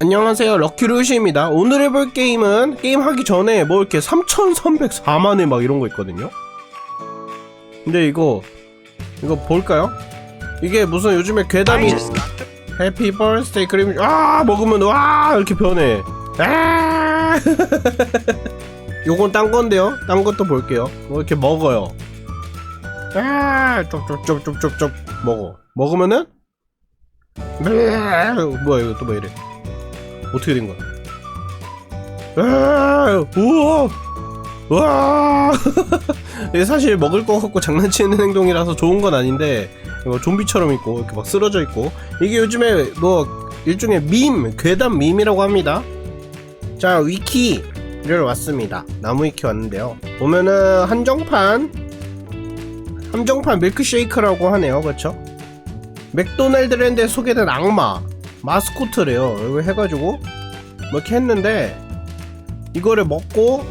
안녕하세요. 럭키루시입니다. 오늘 해볼 게임은 게임 하기 전에 뭐 이렇게 3304만회 막 이런 거 있거든요? 근데 이거 이거 볼까요? 이게 무슨 요즘에 괴담이 해피 버스데이 크림 아 먹으면 와! 이렇게 변해. 아! 요건 딴 건데요. 딴 것도 볼게요. 뭐 이렇게 먹어요. 아 쪽쪽쪽쪽쪽쪽. 먹어. 먹으면은? 뭐야 이거 또 뭐 이래 어떻게 된 거야? 아, 와. 이게 사실 먹을 거 갖고 장난치는 행동이라서 좋은 건 아닌데 좀비처럼 있고 이렇게 막 쓰러져 있고 이게 요즘에 뭐 일종의 밈, 괴담 밈이라고 합니다. 자 위키를 왔습니다. 나무 위키 왔는데요. 보면은 한정판, 한정판 밀크쉐이크라고 하네요, 그렇죠? 맥도날드랜드에 소개된 악마 마스코트래요. 이거 해가지고 뭐 이렇게 했는데 이거를 먹고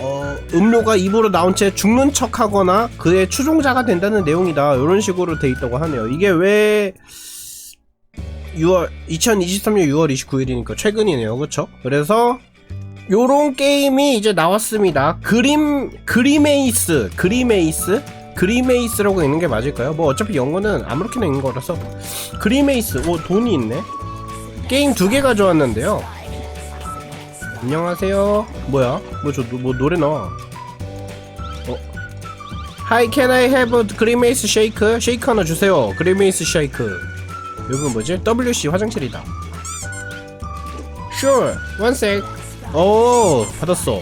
어, 음료가 입으로 나온 채 죽는 척 하거나 그의 추종자가 된다는 내용이다. 이런 식으로 돼 있다고 하네요. 이게 왜 6월 2023년 6월 29일이니까 최근이네요. 그렇죠? 그래서 요런 게임이 이제 나왔습니다. 그림 그리메이스 그리메이스 그리메이스라고 있는 게 맞을까요? 뭐 어차피 영어는 아무렇게나 있는 거라서. 그리메이스. 오 돈이 있네. 게임 두 개 가져왔는데요. 안녕하세요. 뭐야? 뭐저뭐 노래 나와. 어? Hi can I have a 그리메이스 쉐이크? 쉐이크 하나 주세요. 그리메이스 쉐이크. 여기 뭐지? WC 화장실이다. Sure. One sec. 오 받았어.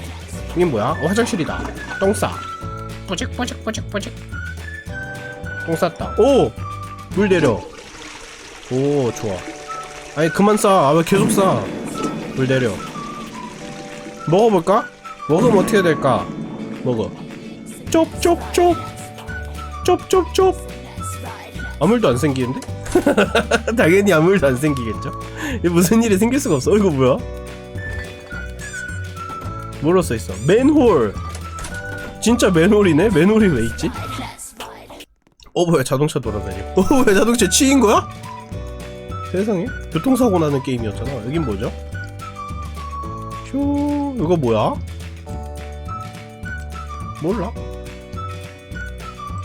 이게 뭐야? 어, 화장실이다. 똥싸 뿌직 뿌직 뿌직 뿌직. 똥 쌌다. 오물 내려. 오 좋아. 아니 그만 싸아왜 계속 싸물 내려. 먹어볼까? 먹으면 어떻게 될까? 먹어. 쩝쩝쩝. 쩝쩝쩝. 아무 일도 안 생기는데? 당연히 아무 일도 안 생기겠죠. 이게 무슨 일이 생길 수가 없어. 어, 이거 뭐야? 뭐로 써있어. 맨홀 진짜 맨홀이네? 맨홀이 왜 있지? 어 뭐야 자동차 돌아다녀 어 뭐야 자동차 치인 거야? 세상에 교통사고 나는 게임이었잖아 여긴 뭐죠? 휴 이거 뭐야? 몰라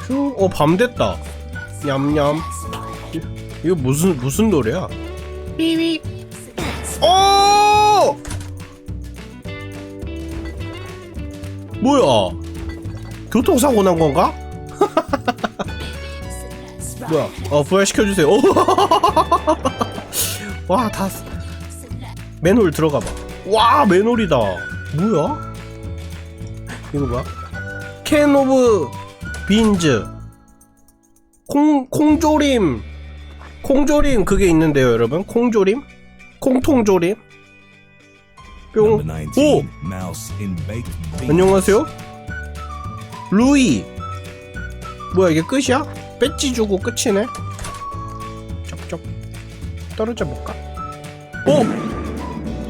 휴어밤 됐다 냠냠 이- 이거 무슨 무슨 노래야? 삐삐 어 뭐야 교통사고 난 건가? 뭐야? 어 부활시켜주세요. 와다 맨홀 들어가 봐. 와 맨홀이다. 뭐야? 이거 뭐야? 캔 오브 빈즈 콩 콩조림 콩조림 그게 있는데요, 여러분. 콩조림 콩통조림 뿅. Number 오 19, mouse in baked beans. 안녕하세요. 루이. 뭐야 이게 끝이야? 배지 주고 끝이네. 쩍쩍. 떨어져 볼까? 오!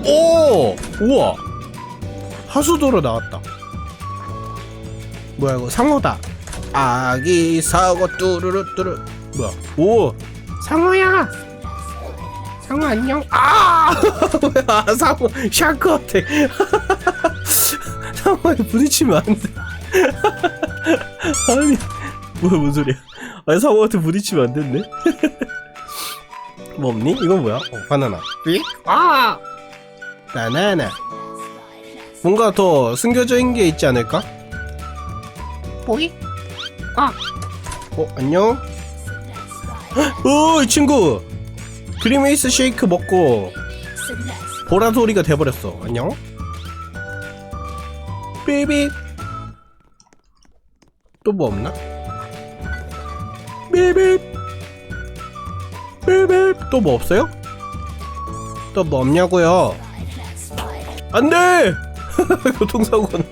오! 우와. 하수도로 나왔다. 뭐야 이거 상어다. 아기 사고 뚜루루 뚜루. 뭐야? 오! 상어야. 상어 안녕. 아! 뭐야 상어 샤크 같아. 상어에 부딪히면 안 돼. 아니, 뭐야, 뭔 소리야. 아니, 상어한테 부딪히면 안 됐네? 뭐 없니? 이건 뭐야? 어, 바나나. 삐? 아! 바나나. 뭔가 더 숨겨져 있는 게 있지 않을까? 뽀이? 아! 어, 안녕? 오, 이 친구! 그리메이스 쉐이크 먹고 보라소리가 돼버렸어. 안녕? 삐삐 또 뭐 없나? 삐삐 삐삐 또뭐 없어요? 또 뭐 없냐고요? 안돼! 교통사고는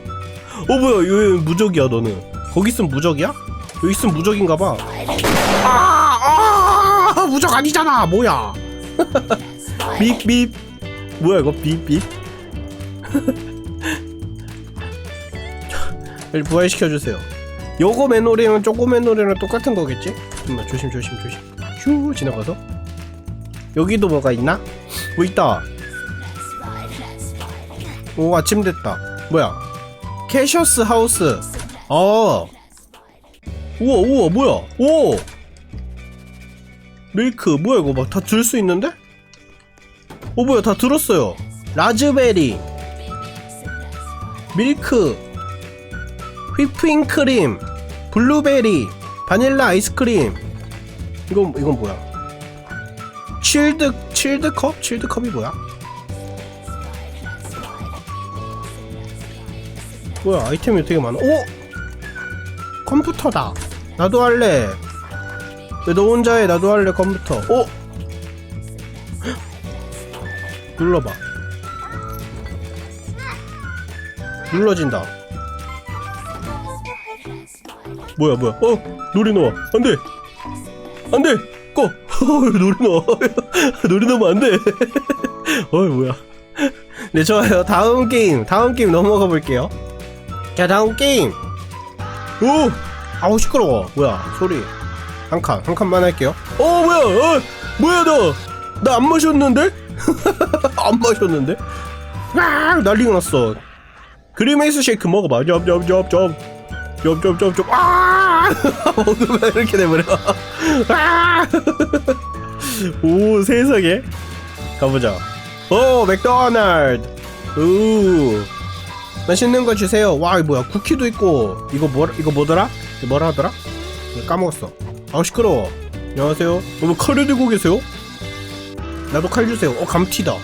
어 뭐야 여기 무적이야 너는 거기 있으면 무적이야? 여기 있으면 무적인가봐 아, 아 무적 아니잖아 뭐야 빕빕 뭐야 이거 빕빕 부활시켜주세요. 요거 맨홀이랑 쪼고 맨홀이랑 똑같은 거겠지? 잠깐만 조심 조심 조심. 휴 지나가서. 여기도 뭐가 있나? 뭐 있다. 오 아침 됐다. 뭐야? 캐셔스 하우스. 어. 우와 우와 뭐야? 오! 밀크 뭐야 이거 막 다 들 수 있는데? 어 뭐야 다 들었어요. 라즈베리. 밀크. 휘핑크림 블루베리 바닐라 아이스크림. 이건 이건 뭐야? 칠드 칠드 컵? 칠드 컵이 뭐야? 뭐야 아이템이 되게 많아. 오! 컴퓨터다. 나도 할래. 왜 너 혼자 해? 나도 할래 컴퓨터. 오! 눌러봐. 눌러진다 뭐야 뭐야? 어 놀이 나와 안돼. 안돼. 꺼. 어, 놀이 나와 놀이 나오면 안돼. 어이 뭐야. 네 좋아요. 다음 게임. 다음 게임 넘어가 볼게요. 자 다음 게임. 오! 아우 시끄러워. 뭐야 소리. 한 칸 한 칸만 할게요. 어 뭐야 어 뭐야 너. 나 안 마셨는데? 안 마셨는데? 아 난리가 났어. 그리메이스 쉐이크 먹어봐. 점점점점 점점점점 아! 먹으면 이렇게 돼버려. 아! 오 세상에. 가보자. 오 맥도날드. 우 맛있는 거 주세요. 와 이거 뭐야? 쿠키도 있고. 이거 뭐 이거 뭐더라? 이거 뭐라 하더라? 까먹었어. 아우 시끄러워. 안녕하세요. 어, 왜 칼을 들고 계세요? 나도 칼 주세요. 어 감튀다.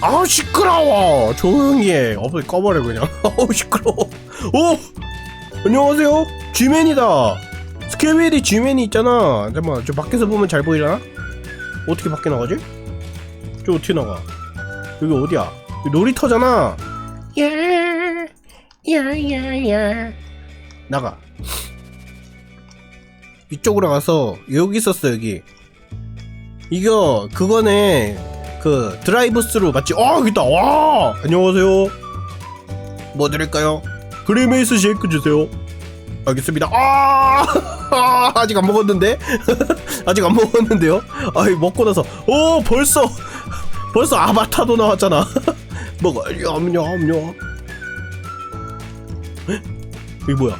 아우 시끄러워. 조용히 해. 없어 꺼버려 그냥. 아우 시끄러워. 오 안녕하세요. 쥐맨이다. 스케일이 쥐맨이 있잖아. 잠깐만 저 밖에서 보면 잘 보이잖아 어떻게 밖에 나가지? 저 어떻게 나가? 여기 어디야? 여기 놀이터잖아. 야야야야. 나가. 이쪽으로 가서 여기 있었어 여기. 이거 그거네. 그 드라이브 스루 맞지? 어 여기 있다. 와! 안녕하세요. 뭐 드릴까요? 그리메이스 쉐이크 주세요. 알겠습니다. 아 아, 아직 안 먹었는데? 아직 안 먹었는데요? 아이 먹고 나서. 오 벌써! 벌써 아바타도 나왔잖아. 먹어 냠냠냠. 이게 뭐야?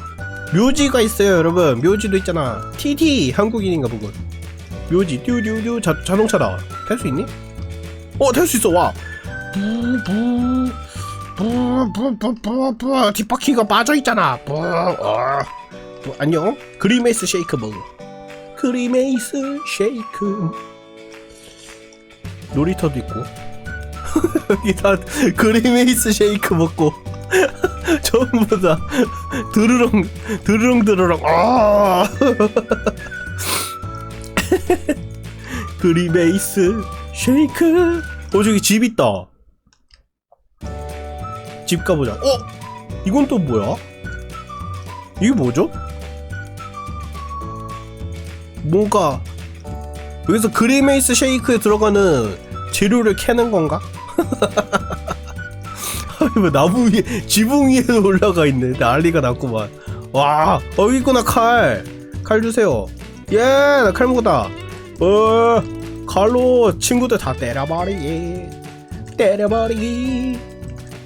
묘지가 있어요 여러분. 묘지도 있잖아. TT 한국인인가 보군 묘지. 듀듀듀. 자, 자동차다 탈수 있니? 어 탈 수 있어. 와. 부부 부부부부 뒷바퀴가 빠져있잖아. 부 어. 부, 안녕. 그리메이스 쉐이크 먹어 그리메이스 쉐이크. 놀이터도 있고. 여기 다 그리메이스 쉐이크 먹고. 전부 다 드르렁 드르렁 드르렁. 아. 그리메이스 쉐이크. 어 저기 집 있다 집 가보자. 어? 이건 또 뭐야? 이게 뭐죠? 뭔가 여기서 그리메이스 쉐이크에 들어가는 재료를 캐는 건가? 뭐 나무 위에 지붕 위에 올라가 있네. 난리가 났구만. 와 어, 여기 있구나 칼. 칼 주세요. 예나 칼 먹었다. 어 칼로 친구들 다 때려버리기 때려버리기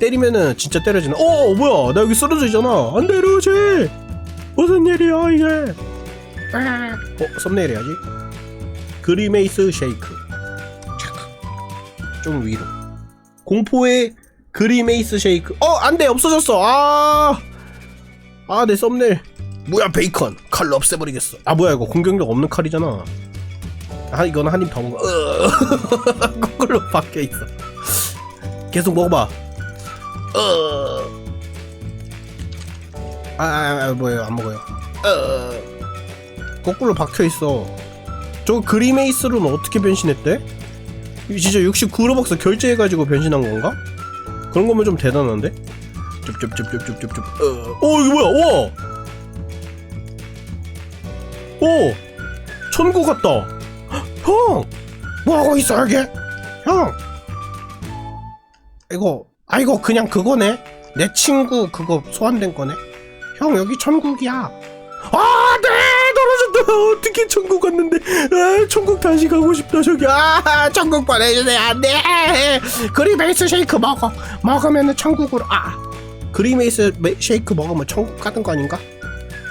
때리면은 진짜 때려지나? 어 뭐야? 나 여기 쓰러져 있잖아. 안 때려지. 무슨 일이야 이게? 아. 어 썸네일 해야지 그리메이스 쉐이크. 착. 좀 위로. 공포의 그리메이스 쉐이크. 어 안돼 없어졌어. 아아 내 썸네일. 뭐야 베이컨. 칼로 없애버리겠어. 아 뭐야 이거 공격력 없는 칼이잖아. 아 이거는 한입 더 먹어. 으. 거꾸로 박혀 있어. 계속 먹어봐 어. 아, 아, 아 뭐예요? 안 먹어요. 어. 거꾸로 박혀 있어. 저 그리메이스로는 어떻게 변신했대? 이거 진짜 69로벅스 결제해가지고 변신한 건가? 그런 거면 좀 대단한데? 줍줍줍줍줍줍줍. 어, 어 이거 뭐야? 우와! 오! 천국 같다. 형! 뭐 하고 있어 여기? 형! 이거 아 이거 그냥 그거네. 내 친구 그거 소환된 거네. 형 여기 천국이야. 아네 떨어졌다. 어떻게 천국 갔는데? 아, 천국 다시 가고 싶다 저기. 아 천국 보내주세요. 안돼 그리메이스 쉐이크 먹어. 먹으면 천국으로 아. 그리메이스 메- 쉐이크 먹으면 천국 가는 거 아닌가?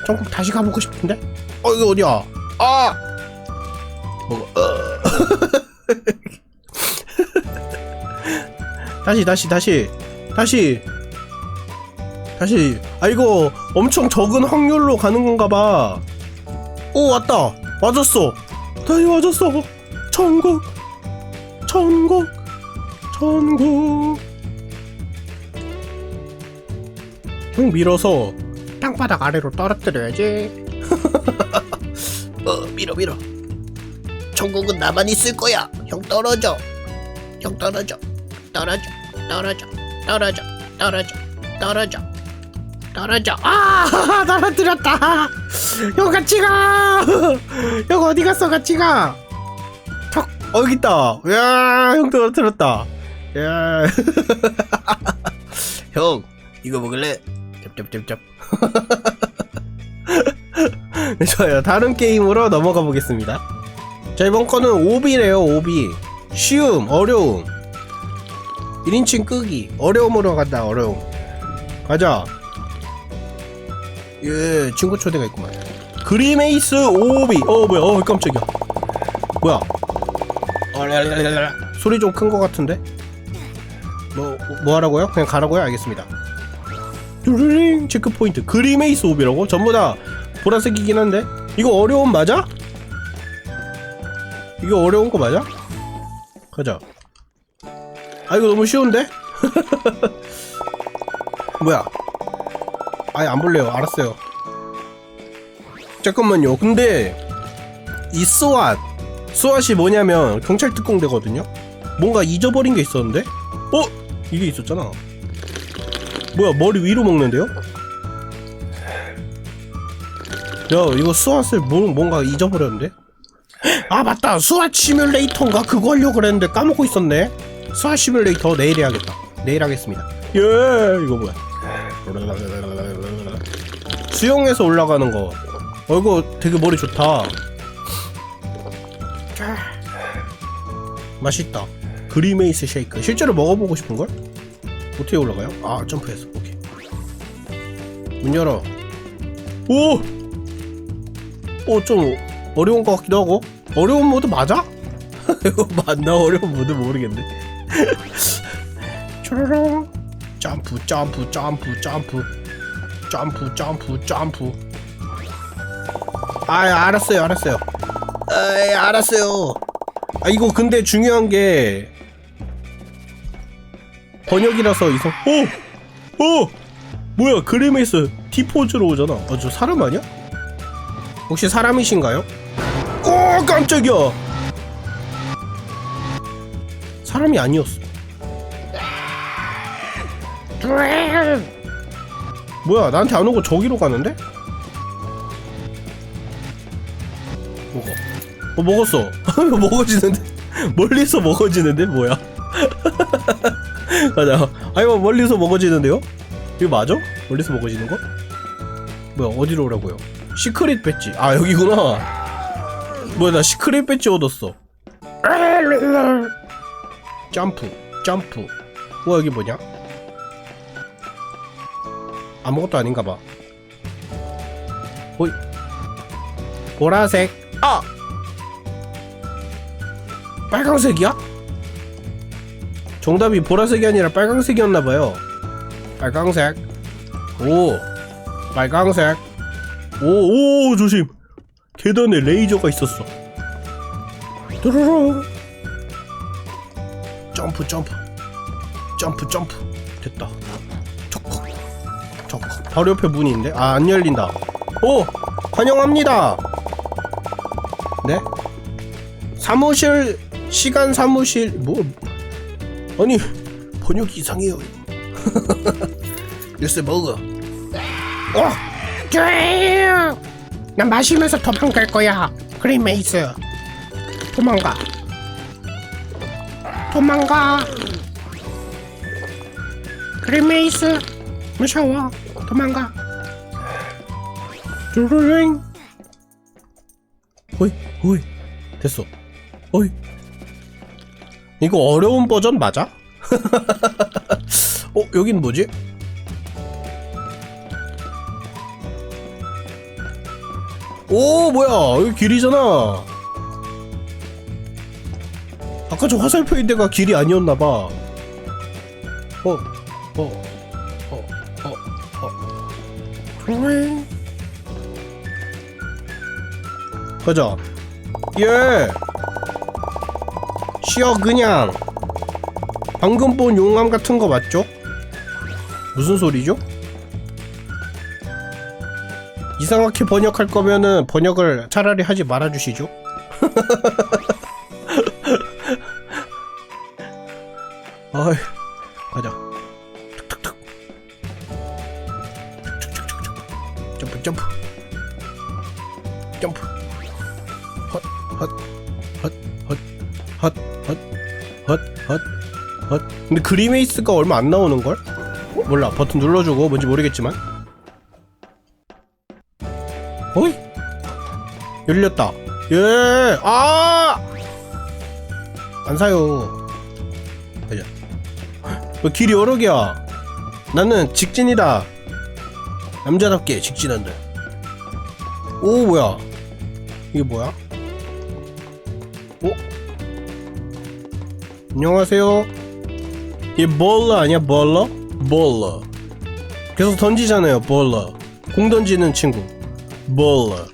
천국 다시 가보고 싶은데? 어 이거 어디야? 아! 먹어 어. 다시 다시 다시. 다시. 다시. 아 이거 엄청 적은 확률로 가는 건가 봐. 오 왔다. 맞았어. 다시 맞았어. 천국. 천국. 천국. 형 밀어서 땅바닥 아래로 떨어뜨려야지. 어 밀어 밀어. 천국은 나만 있을 거야. 형 떨어져. 형 떨어져. 떨어져 떨어져 떨어져 떨어져 떨어져 떨어져. 아! 떨어뜨렸다. 형 같이 가형 어디 갔어 같이 가? 척, 어 여기 있다. 야형 떨어뜨렸다. 야. 형 이거 먹을래? 네, 좋아요. 다른 게임으로 넘어가 보겠습니다. 자 이번 거는 오비래요 오비. 쉬움 어려움 1인칭 끄기 어려움으로 간다 어려움 가자 예 친구 초대가 있구만 그리메이스 오비 어 뭐야 어 깜짝이야 뭐야. 소리 좀 큰 거 같은데 뭐, 뭐 하라고요? 그냥 가라고요? 알겠습니다 뚜루링 체크포인트 그리메이스 오비라고? 전부 다 보라색이긴 한데 이거 어려움 맞아? 이거 어려운 거 맞아? 가자 아 이거 너무 쉬운데? 뭐야? 아예 안 볼래요. 알았어요. 잠깐만요. 근데 이 스왓 스왓이 뭐냐면 경찰 특공대거든요? 뭔가 잊어버린 게 있었는데? 어? 이게 있었잖아. 뭐야 머리 위로 먹는데요? 야 이거 스왓을 뭐, 뭔가 잊어버렸는데? 아 맞다! 스왓 시뮬레이터인가? 그거 하려고 그랬는데 까먹고 있었네 스왓 시뮬레이터 내일 해야겠다. 내일 하겠습니다. 예 이거 뭐야. 수영해서 올라가는 거. 어, 이거 되게 머리 좋다. 맛있다. 그리메이스 쉐이크. 실제로 먹어보고 싶은 걸? 어떻게 올라가요? 아 점프했어 오케이. 문 열어. 오! 오 좀 어려운 것 같기도 하고. 어려운 모드 맞아? 이거 맞나? 어려운 모드 모르겠네 초로롱 점프 점프 점프 점프 점프 점프 점프 아 알았어요 알았어요 아 알았어요 아 이거 근데 중요한 게 번역이라서 이상 오! 오! 뭐야 그림에서 T포즈로 오잖아 아 저 사람 아니야? 혹시 사람이신가요? 오 깜짝이야 사람이 아니었어 뭐야 나한테 안 오고 저기로 가는데? 먹어 어 먹었어 먹어지는데 멀리서 먹어지는데 뭐야 가자 아이고 멀리서 먹어지는데요? 이거 맞아? 멀리서 먹어지는 거? 뭐야 어디로 오라고요? 시크릿 배지 아 여기구나 뭐야 나 시크릿 배지 얻었어 점프 점프. 와 여기 뭐냐? 아무것도 아닌가봐. 호이. 보라색. 아! 빨강색이야? 정답이 보라색이 아니라 빨강색이었나봐요. 빨강색. 오. 빨강색. 오오 조심. 계단에 레이저가 있었어. 뚜루루 점프 점프. 점프 점프. 됐다. 척컥 척컥 바로 옆에 있는데? 아 안 열린다. 오! 환영합니다. 네? 사무실 시간 사무실 뭐? 아니 번역이 이상해요. 뉴스 먹어. 어! 난 마시면서 도망갈 거야. 그리메이스. 도망가 도망가. 그리메이스 무서워. 도망가. 쭈루링 호이 호이 됐어. 호이. 이거 어려운 버전 맞아? 어 여긴 뭐지? 오 뭐야. 여기 길이잖아 아까 저 화살표 인 데가 길이 아니었나봐 어, 어, 어, 어, 어. ting. 가자 예 쉬어 그냥 방금 본 용암 같은 거 맞죠? 무슨 소리죠? 이상하게 번역할 거면은 번역을 차라리 하지 말아주시죠. 그리메이스가 얼마 안 나오는 걸? 몰라. 버튼 눌러주고 뭔지 모르겠지만. 어이? 열렸다. 예. 아! 안 사요. 가자. 왜 길이 여러 개야? 나는 직진이다. 남자답게 직진한다. 오 뭐야? 이게 뭐야? 어? 안녕하세요. 이게 볼러 아니야 볼러? 볼러. 계속 던지잖아요 볼러. 공 던지는 친구. 볼러.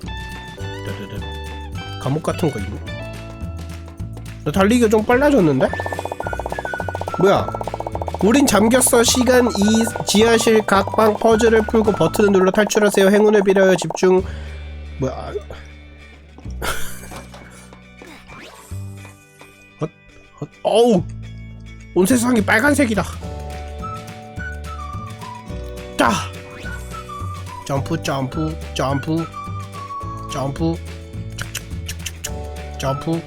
감옥 같은 거 있네. 나 달리기가 좀 빨라졌는데? 뭐야? 우린 잠겼어. 시간 2 지하실 각방 퍼즐을 풀고 버튼을 눌러 탈출하세요. 행운을 빌어요. 집중. 뭐야? 아. 헛, 헛, 어우! 온 세상이 빨간색이다. 자! 점프, 점프, 점프, 점프, 점프,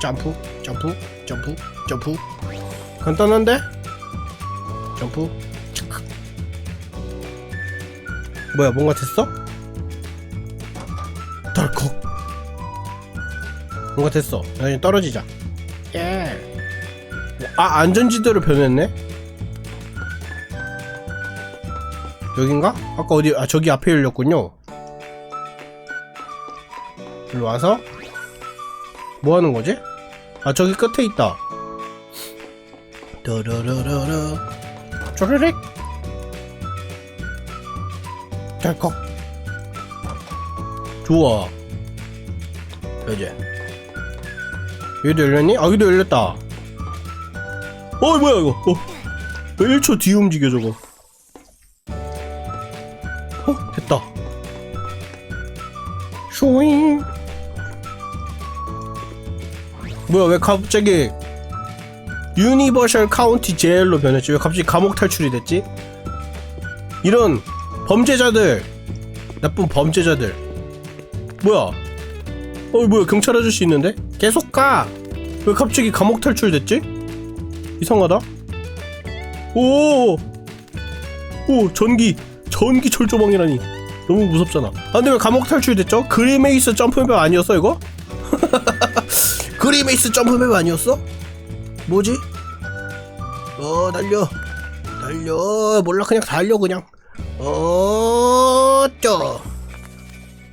점프, 점프, 점프, 점프. 간단한데? 점프. 착. 뭐야, 뭔가 됐어? 덜컥. 뭔가 됐어. 야, 이제 떨어지자. 예. 아, 안전지대로 변했네? 여긴가? 아까 어디, 아, 저기 앞에 열렸군요. 일로 와서, 뭐 하는 거지? 아, 저기 끝에 있다. 더러러러러. 쪼르륵. 짤컥. 좋아. 이제. 여기도 열렸니? 아, 여기도 열렸다. 어, 뭐야, 이거. 어. 왜 1초 뒤에 움직여, 저거. 어, 됐다. 쇼잉. 뭐야, 왜 갑자기 유니버셜 카운티 제일로 변했지? 왜 갑자기 감옥 탈출이 됐지? 이런 범죄자들, 나쁜 범죄자들. 뭐야? 어, 뭐야, 경찰 아저씨 있는데? 계속 가! 왜 갑자기 감옥 탈출됐지? 이상하다. 오! 오, 전기! 전기 철조망이라니. 너무 무섭잖아. 아, 근데 왜 감옥 탈출됐죠? 그리메이스 점프맵 아니었어, 이거? 그리메이스 점프맵 아니었어? 뭐지? 어 달려 달려 몰라 그냥 달려 그냥 어쩌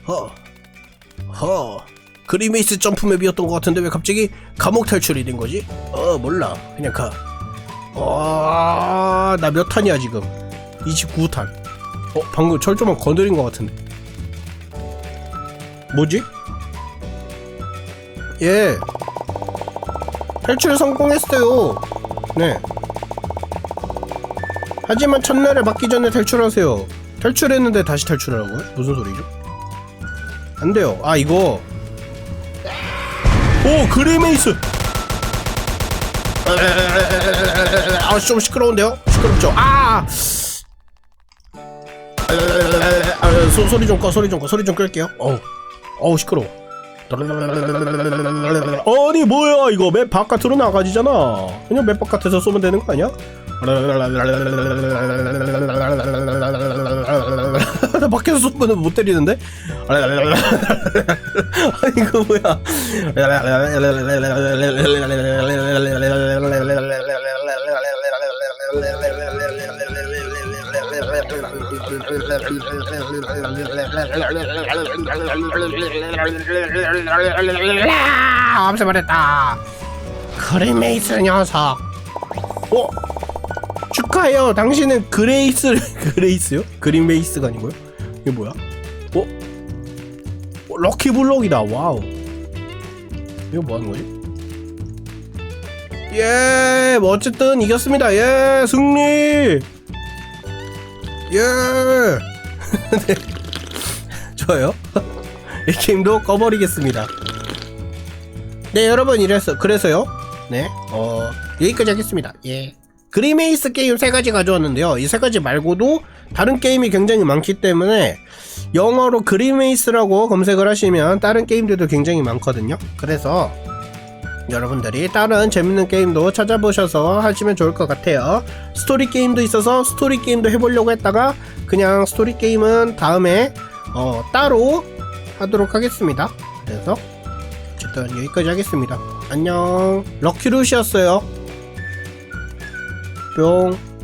허허 그리메이스 점프맵이었던 것 같은데 왜 갑자기 감옥 탈출이 된 거지? 어 몰라 그냥 가어나 몇 탄이야 지금 29탄 어 방금 철조망 건드린 것 같은데 뭐지? 예 탈출 성공했어요. 네. 하지만 첫날에 맞기 전에 탈출하세요. 탈출했는데 다시 탈출하라고요? 무슨 소리죠? 안 돼요. 아 이거. 오 그리메이스. 아좀 시끄러운데요? 시끄럽죠? 아. 아, 소, 소리 좀 꺼, 소리 좀 꺼, 소리 좀 끌게요. 어우, 어우 시끄러워. 아니 뭐야 이거 맵 바깥으로 나가지잖아 그냥 맵 바깥에서 쏘면 되는 거 아니야? 나 밖에서 쏘면 못 때리는데? 아니 이거 뭐야 아, 없애버렸다 그레이메이스 녀석 어? 축하해요 당신은 그레이스 그레이스요? 그린메이스가 아니고요? 이게 뭐야? 어? 어, 럭키블럭이다 와우 이거 뭐 하는 거지? 예, 뭐 어쨌든 이겼습니다. 예, 승리. 예. 네. 좋아요. 이 게임도 꺼버리겠습니다. 네, 여러분 이래서 그래서요. 네, 어 여기까지 하겠습니다. 예. 그리메이스 게임 세 가지 가져왔는데요. 이 세 가지 말고도 다른 게임이 굉장히 많기 때문에 영어로 그리메이스라고 검색을 하시면 다른 게임들도 굉장히 많거든요. 그래서 여러분들이 다른 재밌는 게임도 찾아보셔서 하시면 좋을 것 같아요. 스토리 게임도 있어서 스토리 게임도 해보려고 했다가 그냥 스토리 게임은 다음에 어, 따로 하도록 하겠습니다. 그래서 어쨌든 여기까지 하겠습니다. 안녕. 럭키루시였어요. 뿅.